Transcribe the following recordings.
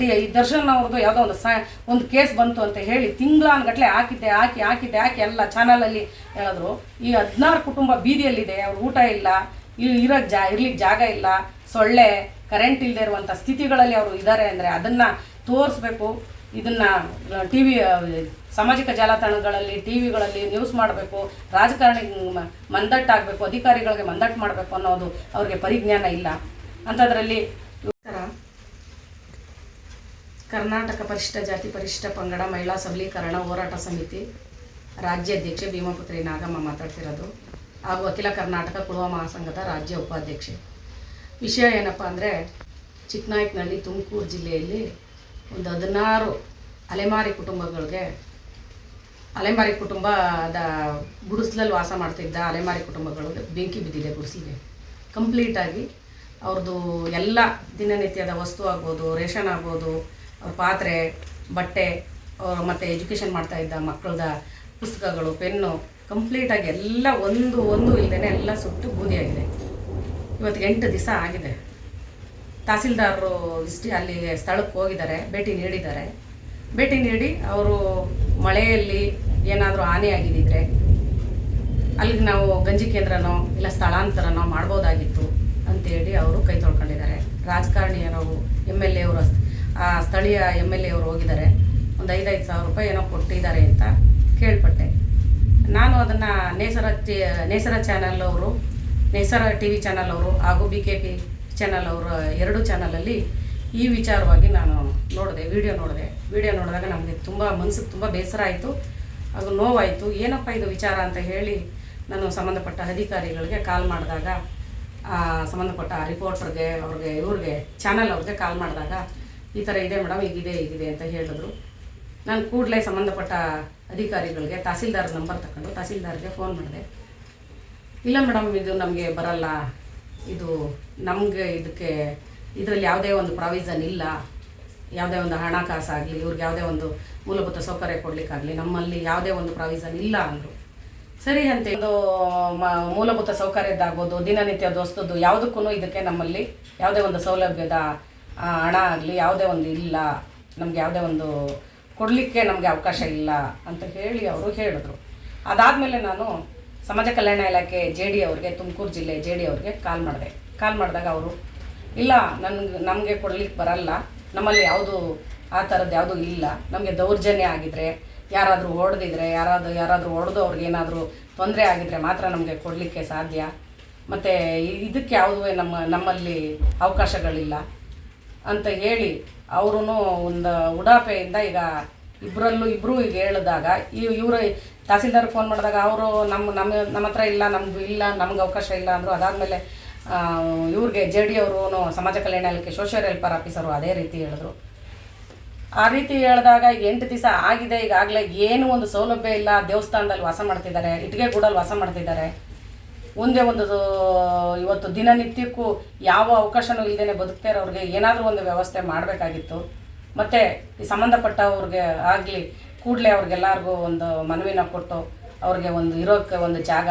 T ಈ ದರ್ಶನ್ ಅವ್ರದ್ದು ಯಾವುದೋ ಒಂದು ಸಾ, ಒಂದು ಕೇಸ್ ಬಂತು ಅಂತ ಹೇಳಿ ತಿಂಗಳಾನ್ಗಟ್ಲೆ ಹಾಕಿದ್ದೆ, ಹಾಕಿ ಹಾಕಿದ್ದೆ, ಹಾಕಿ ಎಲ್ಲ ಚಾನಲಲ್ಲಿ ಹೇಳಿದ್ರು. ಈ ಹದಿನಾರು ಕುಟುಂಬ ಬೀದಿಯಲ್ಲಿದೆ, ಅವ್ರ ಊಟ ಇಲ್ಲ ಇಲ್ಲಿ ಇರೋ ಜಾ ಇರ್ಲಿಕ್ಕೆ ಜಾಗ ಇಲ್ಲ, ಸೊಳ್ಳೆ, ಕರೆಂಟ್ ಇಲ್ಲದೆ ಇರುವಂಥ ಸ್ಥಿತಿಗಳಲ್ಲಿ ಅವರು ಇದ್ದಾರೆ ಅಂದರೆ ಅದನ್ನು ತೋರಿಸ್ಬೇಕು. ಇದನ್ನು ಟಿ ವಿ ಸಾಮಾಜಿಕ ಜಾಲತಾಣಗಳಲ್ಲಿ ಟಿ ವಿಗಳಲ್ಲಿ ನ್ಯೂಸ್ ಮಾಡಬೇಕು. ರಾಜಕಾರಣಿ ಮಂದಟ್ಟಾಗಬೇಕು, ಅಧಿಕಾರಿಗಳಿಗೆ ಮಂದಟ್ಟು ಮಾಡಬೇಕು ಅನ್ನೋದು ಅವ್ರಿಗೆ ಪರಿಜ್ಞಾನ ಇಲ್ಲ. ಅಂಥದ್ರಲ್ಲಿ ಕರ್ನಾಟಕ ಪರಿಷ್ಠ, ಜಾತಿ ಪರಿಷ್ಠ, ಪಂಗಡ, ಮಹಿಳಾ ಸಬಲೀಕರಣ ಹೋರಾಟ ಸಮಿತಿ ರಾಜ್ಯಾಧ್ಯಕ್ಷೆ ಭೀಮಪುತ್ರಿ ನಾಗಮ್ಮ ಮಾತಾಡ್ತಿರೋದು. ಹಾಗೂ ಅಖಿಲ ಕರ್ನಾಟಕ ಕುಳುವ ಮಹಾಸಂಘದ ರಾಜ್ಯ ಉಪಾಧ್ಯಕ್ಷೆ. ವಿಷಯ ಏನಪ್ಪ ಅಂದರೆ, ಚಿಕ್ಕನಾಯಕನಹಳ್ಳಿ ತುಮಕೂರು ಜಿಲ್ಲೆಯಲ್ಲಿ ಒಂದು ಹದಿನಾರು ಅಲೆಮಾರಿ ಕುಟುಂಬಗಳಿಗೆ, ಅಲೆಮಾರಿ ಕುಟುಂಬದ ಗುಡಿಸ್ಲಲ್ಲಿ ವಾಸ ಮಾಡ್ತಿದ್ದ ಅಲೆಮಾರಿ ಕುಟುಂಬಗಳಿಗೆ ಬೆಂಕಿ ಬಿದ್ದಿದೆ ಗುಡಿಸ್ಲಿಗೆ. ಕಂಪ್ಲೀಟಾಗಿ ಅವ್ರದ್ದು ಎಲ್ಲ ದಿನನಿತ್ಯದ ವಸ್ತು ಆಗ್ಬೋದು, ರೇಷನ್ ಆಗ್ಬೋದು ಪಾತ್ರೆ, ಬಟ್ಟೆ ಮತ್ತು ಎಜುಕೇಷನ್ ಮಾಡ್ತಾ ಇದ್ದ ಮಕ್ಕಳದ ಪುಸ್ತಕಗಳು, ಪೆನ್ನು ಕಂಪ್ಲೀಟಾಗಿ ಎಲ್ಲ ಒಂದು ಒಂದು ಇಲ್ಲದೇ ಎಲ್ಲ ಸುಟ್ಟು ಬೂದಿಯಾಗಿದೆ ಇವತ್ತು ಎಂಟು ದಿವಸ ಆಗಿದೆ. ತಹಸೀಲ್ದಾರರು ವಿಸಿಟ್ ಅಲ್ಲಿ ಸ್ಥಳಕ್ಕೆ ಹೋಗಿದ್ದಾರೆ, ಭೇಟಿ ನೀಡಿದ್ದಾರೆ. ಭೇಟಿ ನೀಡಿ ಅವರು ಮಳೆಯಲ್ಲಿ ಏನಾದರೂ ಹಾನಿ ಆಗಿದ್ದಿದ್ರೆ ಅಲ್ಲಿಗೆ ನಾವು ಗಂಜಿ ಕೇಂದ್ರನೋ ಇಲ್ಲ ಸ್ಥಳಾಂತರನೋ ಮಾಡ್ಬೋದಾಗಿತ್ತು ಅಂತೇಳಿ ಅವರು ಕೈ ತೊಳ್ಕೊಂಡಿದ್ದಾರೆ. ರಾಜಕಾರಣಿಯರು, ಎಂ ಎಲ್ ಎ ಅವರು ಆ, ಸ್ಥಳೀಯ ಎಂ ಎಲ್ ಎ ಅವರು ಹೋಗಿದ್ದಾರೆ. ಒಂದು ಐದೈದು ಸಾವಿರ ರೂಪಾಯಿ ಏನೋ ಕೊಟ್ಟಿದ್ದಾರೆ ಅಂತ ಕೇಳ್ಪಟ್ಟೆ. ನಾನು ಅದನ್ನು ನೇಸರ ಟಿ, ನೇಸರ ಚಾನಲ್ ಅವರು, ನೇಸರ ಟಿ ವಿ ಚಾನಲ್ ಅವರು ಹಾಗೂ ಬಿ ಕೆ ಪಿ ಚಾನಲ್ ಅವರ, ಎರಡು ಚಾನಲಲ್ಲಿ ಈ ವಿಚಾರವಾಗಿ ನಾನು ನೋಡಿದೆ ವಿಡಿಯೋ ನೋಡಿದೆ. ವಿಡಿಯೋ ನೋಡಿದಾಗ ನಮಗೆ ತುಂಬ ಮನಸ್ಸಿಗೆ ತುಂಬ ಬೇಸರ ಆಯಿತು. ಅದು ನೋವಾಯಿತು. ಏನಪ್ಪ ಇದು ವಿಚಾರ ಅಂತ ಹೇಳಿ ನಾನು ಸಂಬಂಧಪಟ್ಟ ಅಧಿಕಾರಿಗಳಿಗೆ ಕಾಲ್ ಮಾಡಿದಾಗ ಸಂಬಂಧಪಟ್ಟ ರಿಪೋರ್ಟ್ರಿಗೆ ಅವ್ರಿಗೆ, ಇವ್ರಿಗೆ ಚಾನಲ್ ಅವ್ರಿಗೆ ಕಾಲ್ ಮಾಡಿದಾಗ ಈ ಥರ ಇದೆ ಮೇಡಮ್, ಹೀಗಿದೆ ಹೀಗಿದೆ ಅಂತ ಹೇಳಿದ್ರು. ನಾನು ಕೂಡಲೇ ಸಂಬಂಧಪಟ್ಟ ಅಧಿಕಾರಿಗಳಿಗೆ ತಹಸೀಲ್ದಾರ್ ನಂಬರ್ ತಗೊಂಡು ತಹಸೀಲ್ದಾರ್ಗೆ ಫೋನ್ ಮಾಡಿದೆ. ಇಲ್ಲ ಮೇಡಮ್, ಇದು ನಮಗೆ ಬರಲ್ಲ. ಇದು ನಮಗೆ ಇದಕ್ಕೆ, ಇದರಲ್ಲಿ ಯಾವುದೇ ಒಂದು ಪ್ರಾವಿಸನ್ ಇಲ್ಲ. ಯಾವುದೇ ಒಂದು ಹಣಕಾಸಾಗಲಿ ಇವ್ರಿಗೆ ಯಾವುದೇ ಒಂದು ಮೂಲಭೂತ ಸೌಕರ್ಯ ಕೊಡಲಿಕ್ಕಾಗಲಿ, ನಮ್ಮಲ್ಲಿ ಯಾವುದೇ ಒಂದು ಪ್ರಾವಿಸನ್ ಇಲ್ಲ ಅಂದರು. ಸರಿ ಅಂತ ಇದು ಮೂಲಭೂತ ಸೌಕರ್ಯದ್ದಾಗ್ಬೋದು ದಿನನಿತ್ಯದ ವಸ್ತುದು ಯಾವುದಕ್ಕೂ ಇದಕ್ಕೆ ನಮ್ಮಲ್ಲಿ ಯಾವುದೇ ಒಂದು ಸೌಲಭ್ಯದ ಹಣ ಆಗಲಿ, ಯಾವುದೇ ಒಂದು ಇಲ್ಲ, ನಮಗೆ ಯಾವುದೇ ಒಂದು ಕೊಡಲಿಕ್ಕೆ ನಮಗೆ ಅವಕಾಶ ಇಲ್ಲ ಅಂತ ಹೇಳಿ ಅವರು ಹೇಳಿದ್ರು. ಅದಾದಮೇಲೆ ನಾನು ಸಮಾಜ ಕಲ್ಯಾಣ ಇಲಾಖೆ ಜೆ ಡಿ ಅವ್ರಿಗೆ, ತುಮಕೂರು ಜಿಲ್ಲೆ ಜೆ ಡಿ ಅವ್ರಿಗೆ ಕಾಲ್ ಮಾಡಿದೆ. ಕಾಲ್ ಮಾಡಿದಾಗ ಅವರು, ಇಲ್ಲ, ನನಗೆ, ನಮಗೆ ಕೊಡಲಿಕ್ಕೆ ಬರಲ್ಲ, ನಮ್ಮಲ್ಲಿ ಯಾವುದು ಆ ಥರದ್ದು ಯಾವುದೂ ಇಲ್ಲ, ನಮಗೆ ದೌರ್ಜನ್ಯ ಆಗಿದ್ರೆ, ಯಾರಾದರೂ ಹೊಡೆದಿದ್ರೆ ಯಾರಾದರೂ ಯಾರಾದರೂ ಹೊಡೆದು ಅವ್ರಿಗೆ ಏನಾದರೂ ತೊಂದರೆ ಆಗಿದ್ರೆ ಮಾತ್ರ ನಮಗೆ ಕೊಡಲಿಕ್ಕೆ ಸಾಧ್ಯ. ಮತ್ತು ಇದಕ್ಕೆ ಯಾವುದೇ ನಮ್ಮ, ನಮ್ಮಲ್ಲಿ ಅವಕಾಶಗಳಿಲ್ಲ. ಅಂತ ಹೇಳಿ ಅವರು ಒಂದು ಉಡಾಪೆಯಿಂದ ಈಗ ಇಬ್ಬರಲ್ಲೂ ಇಬ್ಬರೂ ಈಗ ಹೇಳಿದಾಗ ಈ ಇವರು ತಹಸೀಲ್ದಾರ್ ಫೋನ್ ಮಾಡಿದಾಗ ಅವರು ನಮ್ಮ ನಮ್ಮ ನಮ್ಮ ಹತ್ರ ಇಲ್ಲ ನಮ್ಗೆ ಇಲ್ಲ, ನಮ್ಗೆ ಅವಕಾಶ ಇಲ್ಲ ಅಂದರು, ಅದಾದಮೇಲೆ ಇವ್ರಿಗೆ ಜೆ ಡಿ ಅವರು ಸಮಾಜ ಕಲ್ಯಾಣ ಇಲಾಖೆ ಸೋಷಿಯಲ್ ವೆಲ್ಫೇರ್ ಆಫೀಸರು ಅದೇ ರೀತಿ ಹೇಳಿದ್ರು. ಆ ರೀತಿ ಹೇಳಿದಾಗ ಎಂಟು ದಿವಸ ಆಗಿದೆ, ಈಗಾಗಲೇ ಏನು ಒಂದು ಸೌಲಭ್ಯ ಇಲ್ಲ, ದೇವಸ್ಥಾನದಲ್ಲಿ ವಾಸ ಮಾಡ್ತಿದ್ದಾರೆ ಇಟ್ಟಿಗೆ ಗೂಡಲ್ಲಿ ವಾಸ ಮಾಡ್ತಿದ್ದಾರೆ. ಒಂದೇ ಒಂದು ಇವತ್ತು ದಿನನಿತ್ಯಕ್ಕೂ ಯಾವ ಅವಕಾಶನೂ ಇಲ್ಲದೇ ಬದುಕ್ತಾ ಇರೋರಿಗೆ ಏನಾದರೂ ಒಂದು ವ್ಯವಸ್ಥೆ ಮಾಡಬೇಕಾಗಿತ್ತು. ಮತ್ತು ಈ ಸಂಬಂಧಪಟ್ಟವ್ರಿಗೆ ಆಗಲಿ, ಕೂಡಲೇ ಅವ್ರಿಗೆಲ್ಲರಿಗೂ ಒಂದು ಮನವಿನ ಕೊಟ್ಟು ಅವ್ರಿಗೆ ಒಂದು ಇರೋಕ್ಕೆ ಒಂದು ಜಾಗ,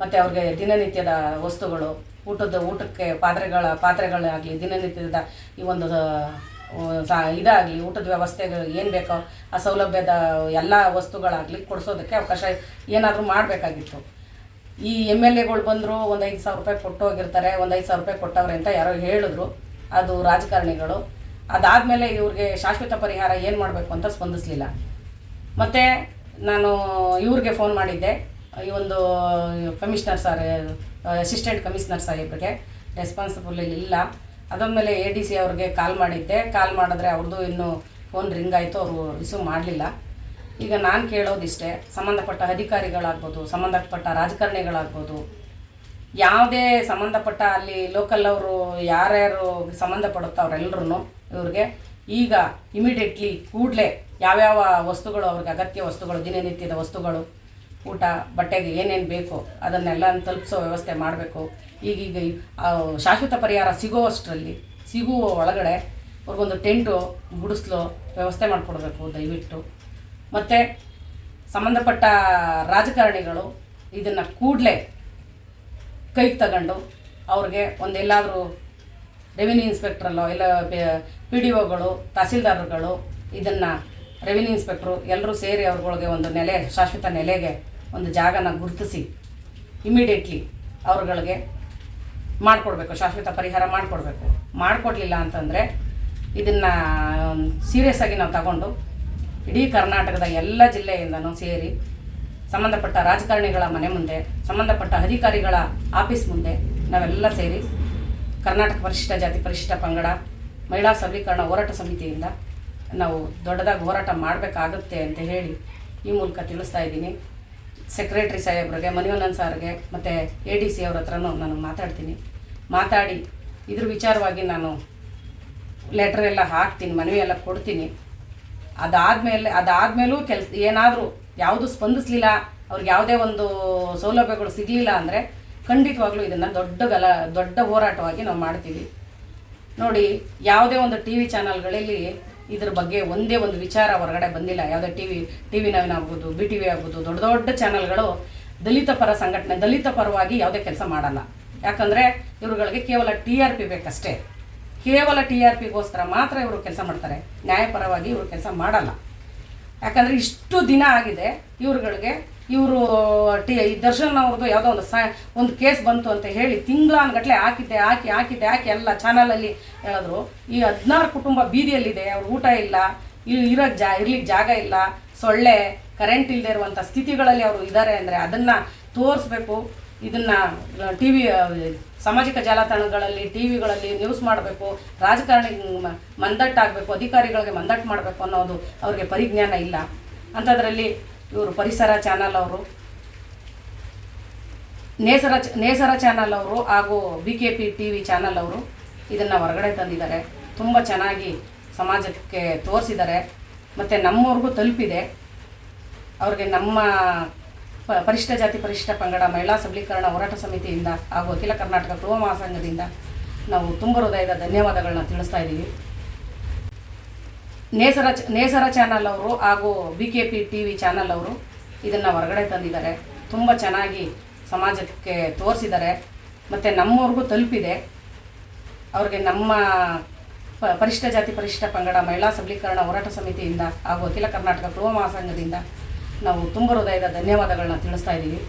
ಮತ್ತು ಅವ್ರಿಗೆ ದಿನನಿತ್ಯದ ವಸ್ತುಗಳು, ಊಟದ, ಊಟಕ್ಕೆ ಪಾತ್ರೆಗಳ, ಪಾತ್ರೆಗಳಾಗಲಿ, ದಿನನಿತ್ಯದ ಈ ಒಂದು ಇದಾಗಲಿ, ಊಟದ ವ್ಯವಸ್ಥೆಗಳು ಏನು ಬೇಕೋ ಆ ಸೌಲಭ್ಯದ ಎಲ್ಲ ವಸ್ತುಗಳಾಗಲಿ ಕೊಡಿಸೋದಕ್ಕೆ ಅವಕಾಶ ಏನಾದರೂ ಮಾಡಬೇಕಾಗಿತ್ತು. ಈ ಎಂ ಎಲ್ ಎಗಳು ಬಂದರು ಒಂದು ಐದು ಸಾವಿರ ರೂಪಾಯಿ ಕೊಟ್ಟು ಹೋಗಿರ್ತಾರೆ, ಒಂದು ಐದು ಸಾವಿರ ರೂಪಾಯಿ ಕೊಟ್ಟವ್ರೆ ಅಂತ ಯಾರೋ ಹೇಳಿದ್ರು. ಅದು ರಾಜಕಾರಣಿಗಳು. ಅದಾದಮೇಲೆ ಇವ್ರಿಗೆ ಶಾಶ್ವತ ಪರಿಹಾರ ಏನು ಮಾಡಬೇಕು ಅಂತ ಸ್ಪಂದಿಸಲಿಲ್ಲ. ಮತ್ತು ನಾನು ಇವ್ರಿಗೆ ಫೋನ್ ಮಾಡಿದ್ದೆ. ಈ ಒಂದು ಕಮಿಷನರ್ ಸರ್ ಅಸಿಸ್ಟೆಂಟ್ ಕಮಿಷನರ್ ಸಾಹೇಬ್ರಿಗೆ ರೆಸ್ಪಾನ್ಸಿಬಲ್ ಇಲ್ಲ ಅದಾದಮೇಲೆ ಎ ಡಿ ಸಿ ಅವ್ರಿಗೆ ಕಾಲ್ ಮಾಡಿದ್ದೆ. ಕಾಲ್ ಮಾಡಿದ್ರೆ ಅವ್ರದ್ದು ಇನ್ನೂ ಫೋನ್ ರಿಂಗ್ ಆಯಿತು. ಅವರು ರಿಸೀವ್ ಮಾಡಲಿಲ್ಲ. ಈಗ ನಾನು ಕೇಳೋದಿಷ್ಟೇ, ಸಂಬಂಧಪಟ್ಟ ಅಧಿಕಾರಿಗಳಾಗ್ಬೋದು, ಸಂಬಂಧಪಟ್ಟ ರಾಜಕಾರಣಿಗಳಾಗ್ಬೋದು, ಯಾವುದೇ ಸಂಬಂಧಪಟ್ಟ ಅಲ್ಲಿ ಲೋಕಲ್ ಅವರು ಯಾರ್ಯಾರು ಸಂಬಂಧಪಡುತ್ತೋ ಅವರೆಲ್ಲರೂ ಇವ್ರಿಗೆ ಈಗ ಇಮಿಡಿಯೇಟ್ಲಿ ಕೂಡಲೇ ಯಾವ್ಯಾವ ವಸ್ತುಗಳು ಅವ್ರಿಗೆ ಅಗತ್ಯ ವಸ್ತುಗಳು, ದಿನನಿತ್ಯದ ವಸ್ತುಗಳು, ಊಟ, ಬಟ್ಟೆಗೆ ಏನೇನು ಬೇಕು ಅದನ್ನೆಲ್ಲ ತಲುಪಿಸೋ ವ್ಯವಸ್ಥೆ ಮಾಡಬೇಕು. ಈಗೀಗ ಶಾಶ್ವತ ಪರಿಹಾರ ಸಿಗೋ ಅಷ್ಟರಲ್ಲಿ ಸಿಗುವ ಒಳಗಡೆ ಅವ್ರಿಗೊಂದು ಟೆಂಟು ಗುಡಿಸ್ಲು ವ್ಯವಸ್ಥೆ ಮಾಡಿಕೊಡ್ಬೇಕು ದಯವಿಟ್ಟು. ಮತ್ತು ಸಂಬಂಧಪಟ್ಟ ರಾಜಕಾರಣಿಗಳು ಇದನ್ನು ಕೂಡಲೇ ಕೈಗೆ ತಗೊಂಡು ಅವ್ರಿಗೆ ಒಂದೆಲ್ಲಾದರೂ ರೆವಿನ್ಯೂ ಇನ್ಸ್ಪೆಕ್ಟ್ರಲ್ಲೋ ಇಲ್ಲ ಪಿ ಡಿ ಒಗಳು ತಹಸೀಲ್ದಾರ್ಗಳು ಇದನ್ನು ರೆವಿನ್ಯೂ ಇನ್ಸ್ಪೆಕ್ಟ್ರು ಎಲ್ಲರೂ ಸೇರಿ ಅವ್ರಗಳಿಗೆ ಒಂದು ನೆಲೆ, ಶಾಶ್ವತ ನೆಲೆಗೆ ಒಂದು ಜಾಗನ ಗುರುತಿಸಿ ಇಮಿಡಿಯೇಟ್ಲಿ ಅವ್ರಗಳಿಗೆ ಮಾಡಿಕೊಡ್ಬೇಕು, ಶಾಶ್ವತ ಪರಿಹಾರ ಮಾಡಿಕೊಡ್ಬೇಕು. ಮಾಡಿಕೊಡ್ಲಿಲ್ಲ ಅಂತಂದರೆ ಇದನ್ನು ಸೀರಿಯಸ್ ಆಗಿ ನಾವು ತಗೊಂಡು ಇಡೀ ಕರ್ನಾಟಕದ ಎಲ್ಲ ಜಿಲ್ಲೆಯಿಂದನೂ ಸೇರಿ ಸಂಬಂಧಪಟ್ಟ ರಾಜಕಾರಣಿಗಳ ಮನೆ ಮುಂದೆ, ಸಂಬಂಧಪಟ್ಟ ಅಧಿಕಾರಿಗಳ ಆಫೀಸ್ ಮುಂದೆ ನಾವೆಲ್ಲ ಸೇರಿ ಕರ್ನಾಟಕ ಪರಿಶಿಷ್ಟ ಜಾತಿ ಪರಿಶಿಷ್ಟ ಪಂಗಡ, ಮಹಿಳಾ ಸಬಲೀಕರಣ ಹೋರಾಟ ಸಮಿತಿಯಿಂದ ನಾವು ದೊಡ್ಡದಾಗಿ ಹೋರಾಟ ಮಾಡಬೇಕಾಗುತ್ತೆ ಅಂತ ಹೇಳಿ ಈ ಮೂಲಕ ತಿಳಿಸ್ತಾ ಇದ್ದೀನಿ. ಸೆಕ್ರೆಟ್ರಿ ಸಾಹೇಬ್ರಿಗೆ ಮನಿವನನ್ ಸಾರ್ಗೆ, ಮತ್ತು ಎ ಡಿ ಸಿ ಅವ್ರ ಹತ್ರನೂ ನಾನು ಮಾತಾಡ್ತೀನಿ. ಮಾತಾಡಿ, ಇದ್ರ ವಿಚಾರವಾಗಿ ನಾನು ಲೆಟ್ರ್ ಎಲ್ಲ ಹಾಕ್ತೀನಿ ಮನವಿ ಎಲ್ಲ ಕೊಡ್ತೀನಿ. ಅದಾದಮೇಲೆ, ಅದಾದಮೇಲೂ ಕೆಲಸ, ಏನಾದರೂ ಯಾವುದು ಸ್ಪಂದಿಸಲಿಲ್ಲ, ಅವ್ರಿಗೆ ಯಾವುದೇ ಒಂದು ಸೌಲಭ್ಯಗಳು ಸಿಗಲಿಲ್ಲ ಅಂದರೆ ಖಂಡಿತವಾಗ್ಲೂ ಇದನ್ನು ದೊಡ್ಡ ಗಲ, ದೊಡ್ಡ ಹೋರಾಟವಾಗಿ ನಾವು ಮಾಡ್ತೀವಿ. ನೋಡಿ, ಯಾವುದೇ ಒಂದು ಟಿ ವಿ ಚಾನಲ್ಗಳಲ್ಲಿ ಇದ್ರ ಬಗ್ಗೆ ಒಂದೇ ಒಂದು ವಿಚಾರ ಹೊರಗಡೆ ಬಂದಿಲ್ಲ. ಯಾವುದೇ T V T V nine ಆಗ್ಬೋದು, ಬಿ ಟಿ ವಿ ಆಗ್ಬೋದು, ದೊಡ್ಡ ದೊಡ್ಡ ಚಾನಲ್ಗಳು ದಲಿತ ಪರ ಸಂಘಟನೆ, ದಲಿತ ಪರವಾಗಿ ಯಾವುದೇ ಕೆಲಸ ಮಾಡಲ್ಲ. ಯಾಕಂದರೆ ಇವ್ರುಗಳಿಗೆ ಕೇವಲ ಟಿ ಆರ್ ಪಿ ಬೇಕಷ್ಟೇ. ಕೇವಲ ಟಿ ಆರ್ ಪಿಗೋಸ್ಕರ ಮಾತ್ರ ಇವರು ಕೆಲಸ ಮಾಡ್ತಾರೆ. ನ್ಯಾಯಪರವಾಗಿ ಇವರು ಕೆಲಸ ಮಾಡಲ್ಲ. ಯಾಕಂದರೆ ಇಷ್ಟು ದಿನ ಆಗಿದೆ ಇವ್ರುಗಳಿಗೆ. ಇವರು, ಟಿ, ಈ ದರ್ಶನ್ ಅವ್ರದ್ದು ಯಾವುದೋ ಒಂದು ಸ, ಒಂದು ಕೇಸ್ ಬಂತು ಅಂತ ಹೇಳಿ ತಿಂಗಳಾನ್ಗಟ್ಲೆ ಹಾಕಿದ್ದೆ, ಹಾಕಿ ಹಾಕಿದ್ದೆ, ಹಾಕಿ ಎಲ್ಲ ಚಾನಲಲ್ಲಿ ಹೇಳಿದ್ರು. ಈ ಹದಿನಾರು ಕುಟುಂಬ ಬೀದಿಯಲ್ಲಿದೆ, ಅವ್ರ ಊಟ ಇಲ್ಲ ಇರೋ ಜಾ, ಇರ್ಲಿಕ್ಕೆ ಜಾಗ ಇಲ್ಲ, ಸೊಳ್ಳೆ ಕರೆಂಟ್ ಇಲ್ಲದೆ ಇರುವಂಥ ಸ್ಥಿತಿಗಳಲ್ಲಿ ಅವರು ಇದ್ದಾರೆ ಅಂದರೆ ಅದನ್ನು ತೋರಿಸ್ಬೇಕು. ಇದನ್ನು, ಟಿ, ವಿ ಸಾಮಾಜಿಕ ಜಾಲತಾಣಗಳಲ್ಲಿ ಟಿ ವಿಗಳಲ್ಲಿ ನ್ಯೂಸ್ ಮಾಡಬೇಕು ರಾಜಕಾರಣಿ ಮಂದಟ್ಟಾಗಬೇಕು, ಅಧಿಕಾರಿಗಳಿಗೆ ಮಂದಟ್ಟು ಮಾಡಬೇಕು ಅನ್ನೋದು ಅವ್ರಿಗೆ ಪರಿಜ್ಞಾನ ಇಲ್ಲ. ಅಂಥದ್ರಲ್ಲಿ ಇವರು ಪರಿಸರ ಚಾನಲ್ ಅವರು, ನೇಸರ ನೇಸರ ಚಾನಲ್ ಅವರು ಹಾಗೂ B K P T V channel ಅವರು ಇದನ್ನು ಹೊರಗಡೆ ತಂದಿದ್ದಾರೆ. ತುಂಬ ಚೆನ್ನಾಗಿ ಸಮಾಜಕ್ಕೆ ತೋರಿಸಿದ್ದಾರೆ. ಮತ್ತು ನಮ್ಮವ್ರಿಗೂ ತಲುಪಿದೆ. ಅವ್ರಿಗೆ ನಮ್ಮ ಪ- ಪರಿಶಿಷ್ಟ ಜಾತಿ ಪರಿಶಿಷ್ಟ ಪಂಗಡ ಮಹಿಳಾ ಸಬಲೀಕರಣ ಹೋರಾಟ ಸಮಿತಿಯಿಂದ ಹಾಗೂ ಅಖಿಲ ಕರ್ನಾಟಕ ಗೃಹ ಮಹಾಸಂಘದಿಂದ ನಾವು ತುಂಬ ಹೃದಯದ ಧನ್ಯವಾದಗಳನ್ನ ತಿಳಿಸ್ತಾ ಇದ್ದೀವಿ. ನೇಸರ ನೇಸರ ಚಾನಲ್ ಅವರು ಹಾಗೂ B K P T V channel ಅವರು ಇದನ್ನು ಹೊರಗಡೆ ತಂದಿದ್ದಾರೆ. ತುಂಬ ಚೆನ್ನಾಗಿ ಸಮಾಜಕ್ಕೆ ತೋರಿಸಿದ್ದಾರೆ. ಮತ್ತು ನಮ್ಮವ್ರಿಗೂ ತಲುಪಿದೆ. ಅವ್ರಿಗೆ ನಮ್ಮ ಪ- ಪರಿಶಿಷ್ಟ ಜಾತಿ ಪರಿಶಿಷ್ಟ ಪಂಗಡ ಮಹಿಳಾ ಸಬಲೀಕರಣ ಹೋರಾಟ ಸಮಿತಿಯಿಂದ ಹಾಗೂ ಅಖಿಲ ಕರ್ನಾಟಕ ಗೃಹ ಮಹಾಸಂಘದಿಂದ ನಾವು ತುಂಬ ಹೃದಯದ ಧನ್ಯವಾದಗಳನ್ನ ತಿಳಿಸ್ತಾ ಇದ್ದೀವಿ.